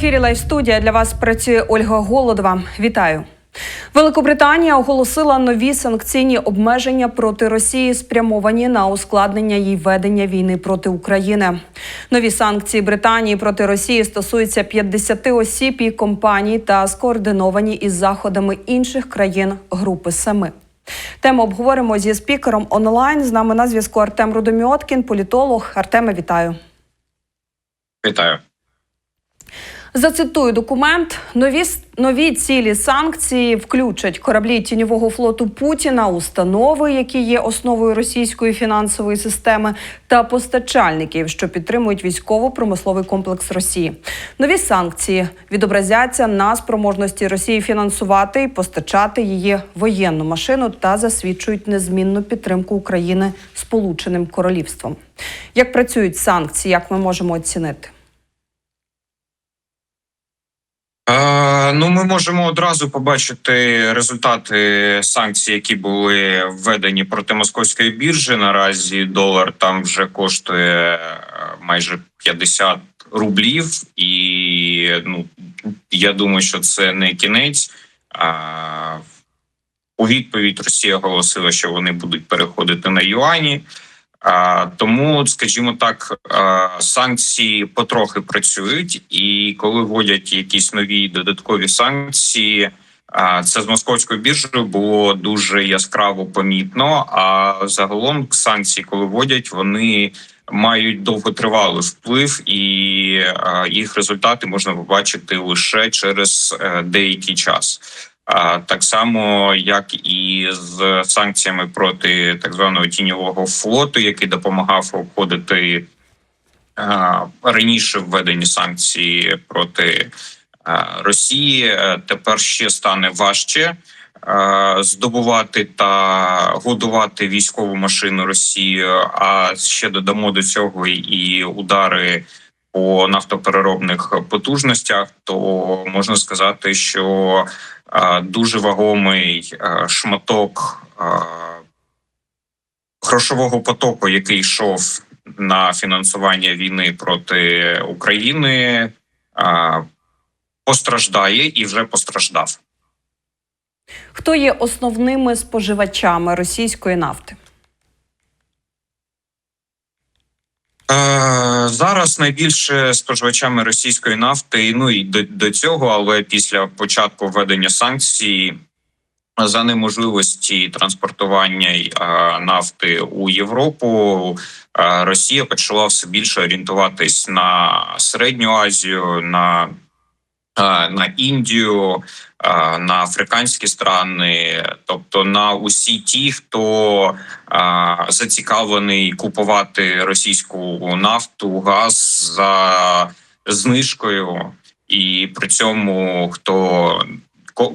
Ефірі Лайв студія для вас працює Ольга Голодова. Вітаю. Великобританія оголосила нові санкційні обмеження проти Росії, спрямовані на ускладнення їй ведення війни проти України. Нові санкції Британії проти Росії стосуються 50 осіб і компаній та скоординовані із заходами інших країн Групи Семи. Тему обговоримо зі спікером онлайн. З нами на зв'язку Артем Рудоміоткін, політолог. Артеме, вітаю. Вітаю. Зацитую документ. Нові нові цілі санкції включать кораблі тіньового флоту Путіна, установи, які є основою російської фінансової системи, та постачальників, що підтримують військово-промисловий комплекс Росії. Нові санкції відобразяться на спроможності Росії фінансувати і постачати її воєнну машину та засвідчують незмінну підтримку України Сполученим Королівством. Як працюють санкції, як ми можемо оцінити? Е, ну, ми можемо одразу побачити результати санкцій, які були введені проти московської біржі. Наразі долар там вже коштує е, майже 50 рублів, і ну я думаю, що це не кінець. А, у відповідь Росія оголосила, що вони будуть переходити на юані. Тому, скажімо так, санкції потрохи працюють, і коли вводять якісь нові додаткові санкції, це з московською біржею було дуже яскраво помітно. А загалом санкції, коли вводять, вони мають довготривалий вплив, і їх результати можна побачити лише через е, деякий час. Так само, як і з санкціями проти так званого тіньового флоту, який допомагав обходити раніше введені санкції проти Росії, е, тепер ще стане важче здобувати та годувати військову машину Росії. А ще додамо до цього і удари. По нафтопереробних потужностях, то можна сказати, що дуже вагомий шматок грошового потоку, який йшов на фінансування війни проти України, постраждає і вже постраждав. Хто є основними споживачами російської нафти? Е, зараз найбільше споживачами російської нафти, ну і до, до цього, але після початку введення санкцій за неможливості транспортування е, нафти у Європу, е, Росія почала все більше орієнтуватись на середню Азію, на на Індію, на африканські страни, тобто на усі ті, хто зацікавлений купувати російську нафту, газ за знижкою, і при цьому хто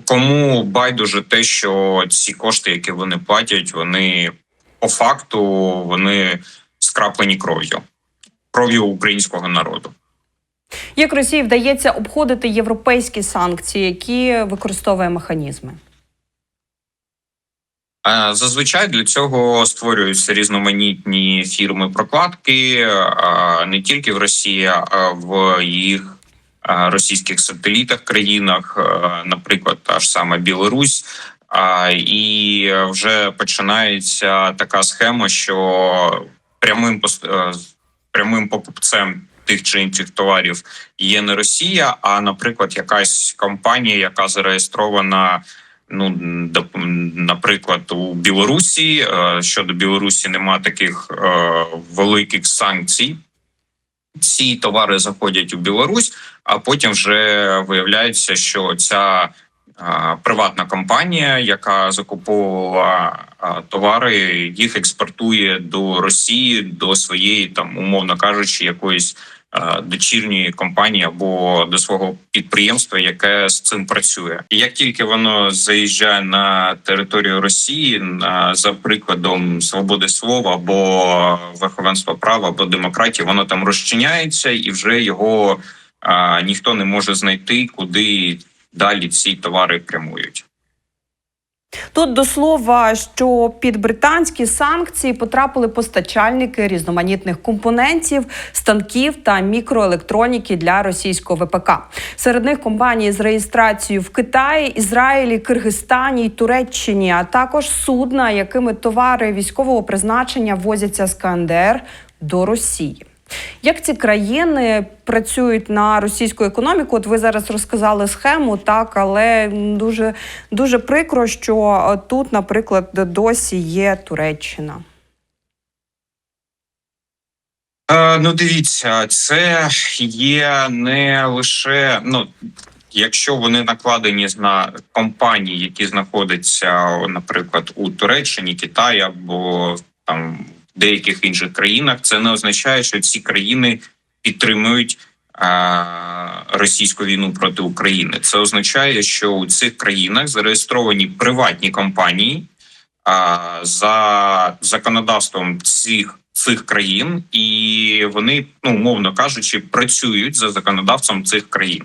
кому байдуже те, що ці кошти, які вони платять, вони по факту вони скраплені кров'ю, кров'ю українського народу. Як Росії вдається обходити європейські санкції, які використовує механізми? Зазвичай для цього створюються різноманітні фірми прокладки не тільки в Росії, а в їх російських сателітах країнах, наприклад, та ж сама Білорусь. І вже починається така схема, що прямим прямим покупцем тих чи інших товарів є не Росія, а наприклад, якась компанія, яка зареєстрована. Ну наприклад, у Білорусі е, щодо Білорусі нема таких е, великих санкцій. Ці товари заходять у Білорусь, а потім вже виявляється, що ця е, приватна компанія, яка закуповувала товари, їх експортує до Росії до своєї там, умовно кажучи, якоїсь дочірньої компанії або до свого підприємства, яке з цим працює, і як тільки воно заїжджає на територію Росії, за прикладом свободи слова або верховенства права або демократії, воно там розчиняється, і вже його а, ніхто не може знайти, куди далі ці товари прямують. Тут до слова, що під британські санкції потрапили постачальники різноманітних компонентів, станків та мікроелектроніки для російського ВПК. Серед них компанії з реєстрацією в Китаї, Ізраїлі, Киргизстані й Туреччині, а також судна, якими товари військового призначення возяться з КНДР до Росії. Як ці країни працюють на російську економіку? От ви зараз розказали схему, так але дуже дуже прикро, що е, тут, наприклад, досі є Туреччина. Е, ну, дивіться, це є не лише ну. Якщо вони накладені на компанії, які знаходяться, наприклад, у Туреччині, Китаї або там деяких інших країнах, це не означає, що ці країни підтримують е, російську війну проти України. Це означає, що у цих країнах зареєстровані приватні компанії а, за законодавством цих цих країн, і вони, ну умовно кажучи, працюють за законодавством цих країн.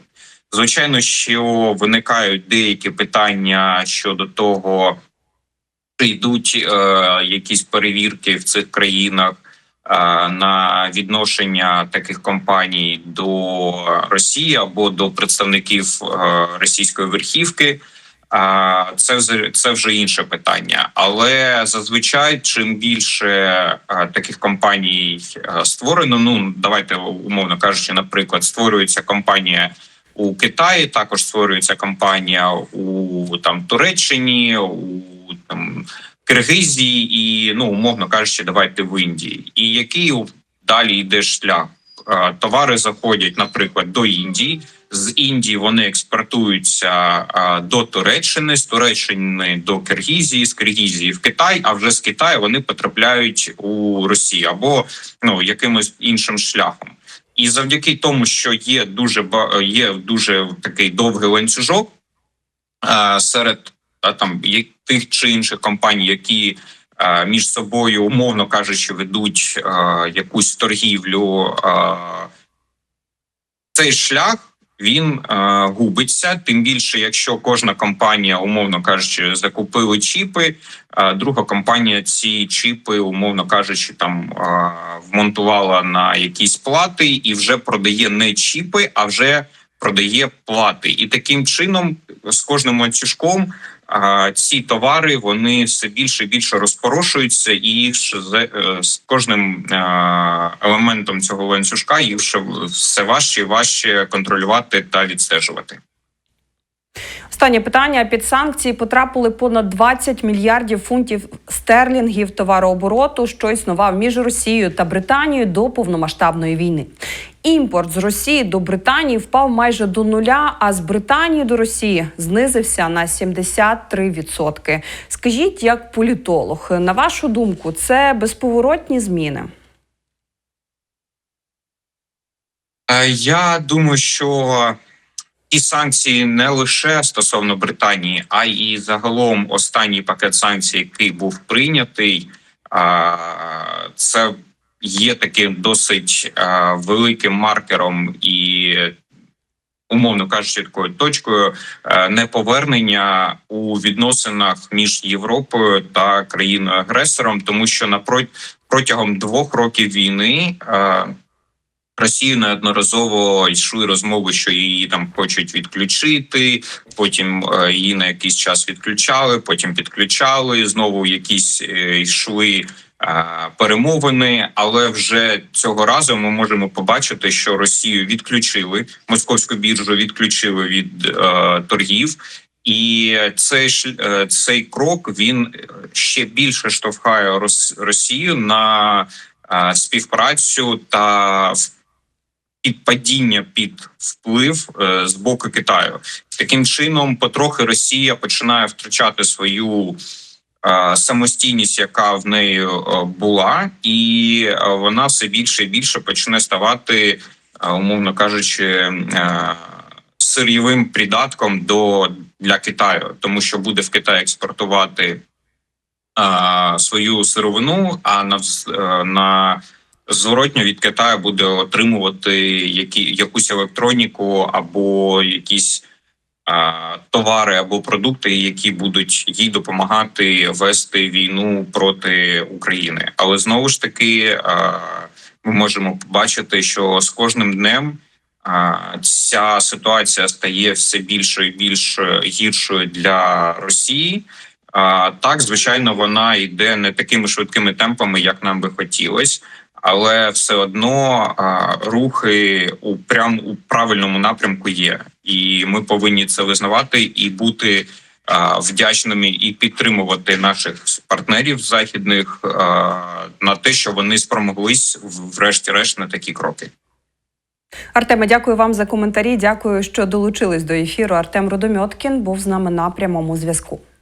Звичайно, що виникають деякі питання щодо того, йдуть е, якісь перевірки в цих країнах е, на відношення таких компаній до Росії або до представників е, російської верхівки. А це це вже інше питання, але зазвичай чим більше таких компаній створено. Ну давайте умовно кажучи, наприклад, створюється компанія у Китаї, також створюється компанія у там Туреччині, у там Киргизії і ну умовно кажучи, давайте в Індії. І який далі йде шлях? Товари заходять, наприклад, до Індії. З Індії вони експортуються до Туреччини, з Туреччини до Киргізії, з Киргізії в Китай. А вже з Китаю вони потрапляють у Росію або ну якимось іншим шляхом. І завдяки тому, що є дуже є дуже такий довгий ланцюжок серед там тих чи інших компаній, які між собою, умовно кажучи, ведуть якусь торгівлю. Цей шлях він е, губиться. Тим більше, якщо кожна компанія, умовно кажучи, закупили чіпи, друга компанія ці чіпи, умовно кажучи, там е, вмонтувала на якісь плати і вже продає не чіпи, а вже продає плати. І таким чином, з кожним ланцюжком, ці товари вони все більше і більше розпорошуються, і їх е, з кожним е, елементом цього ланцюжка їх ще все важче і важче контролювати та відстежувати. Останнє питання під санкції потрапили понад 20 мільярдів фунтів стерлінгів товарообороту, що існував між Росією та Британією до повномасштабної війни. Імпорт з Росії до Британії впав майже до нуля, а з Британії до Росії знизився на 73%. Скажіть, як політолог, на вашу думку, це безповоротні зміни? Е, Я думаю, що ті санкції не лише стосовно Британії, а й загалом останній пакет санкцій, який був прийнятий, це є таким досить великим маркером і. Умовно кажучи, такою точкою неповернення у відносинах між Європою та країною агресором, тому що напрот протягом двох років війни Росію неодноразово йшли розмови, що її там хочуть відключити. Потім е, її на якийсь час відключали, потім підключали. Знову якісь е, йшли е, перемовини. Але вже цього разу ми можемо побачити, що Росію відключили московську біржу, відключили від е, торгів. І цей е, цей крок він ще більше штовхає Рос- Росію на е, співпрацю та в- підпадіння під вплив е, з боку Китаю. Таким чином, потрохи Росія починає втрачати свою е, самостійність, яка в неї е, була, і вона все більше і більше почне ставати, умовно кажучи, сир'євим придатком до для Китаю, тому що буде в Китай експортувати свою сировину, а на, на зворотньо від Китаю буде отримувати які, якусь електроніку або якісь товари або продукти, які будуть їй допомагати вести війну проти України. Але знову ж таки, е, ми можемо побачити, що з кожним днем ця ситуація стає все більше і більш гіршою для Росії. А, так, звичайно, вона йде не такими швидкими темпами, як нам би хотілось, але все одно а, рухи у прям у правильному напрямку є, і ми повинні це визнавати і бути вдячними і підтримувати наших партнерів західних на те, що вони спромоглись врешті-решт на такі кроки. Артеме, дякую вам за коментарі. Дякую, що долучились до ефіру. Артем Рудомьоткін був з нами на прямому зв'язку.